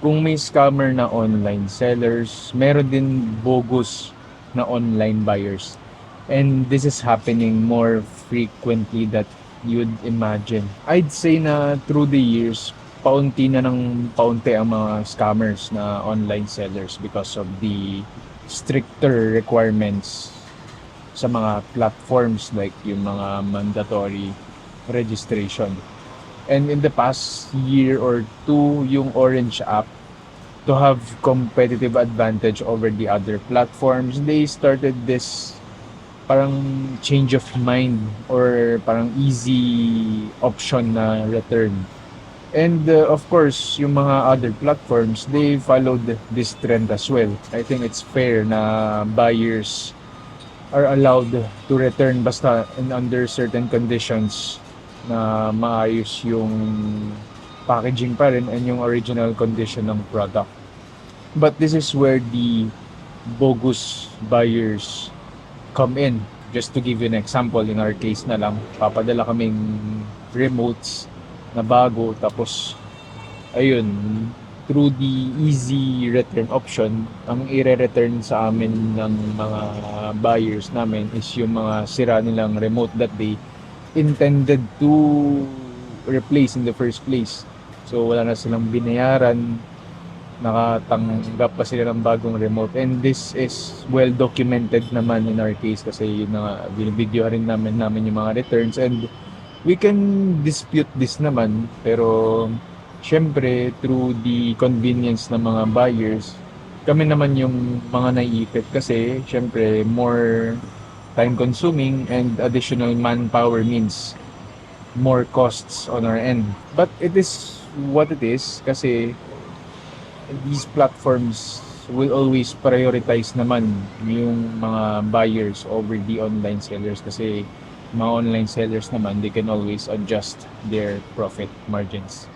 kung may scammer na online sellers, meron din bogus na online buyers. And this is happening more frequently that you'd imagine. I'd say na through the years, paunti na ng paunti ang mga scammers na online sellers because of the stricter requirements sa mga platforms like yung mga mandatory registration. And in the past year or two, yung Orange app to have competitive advantage over the other platforms, they started this parang change of mind or parang easy option na return. And uh, of course, yung mga other platforms, they followed this trend as well. I think it's fair na buyers are allowed to return basta in under certain conditions na maayos yung packaging pa rin and yung original condition ng product. But this is where the bogus buyers come in. Just to give you an example, in our case na lang, papadala kaming remotes na bago tapos ayun, through the easy return option, ang i-return sa amin ng mga buyers namin is yung mga sira nilang remote that they intended to replace in the first place. So wala na silang binayaran, nakatanggap pa sila ng bagong remote. And this is well documented naman in our case kasi yun na binibideo rin namin namin yung mga returns and we can dispute this naman pero syempre through the convenience ng mga buyers kami naman yung mga naiipit kasi syempre more time consuming and additional manpower means more costs on our end. But it is what it is kasi these platforms will always prioritize naman yung mga buyers over the online sellers kasi mga online sellers naman they can always adjust their profit margins.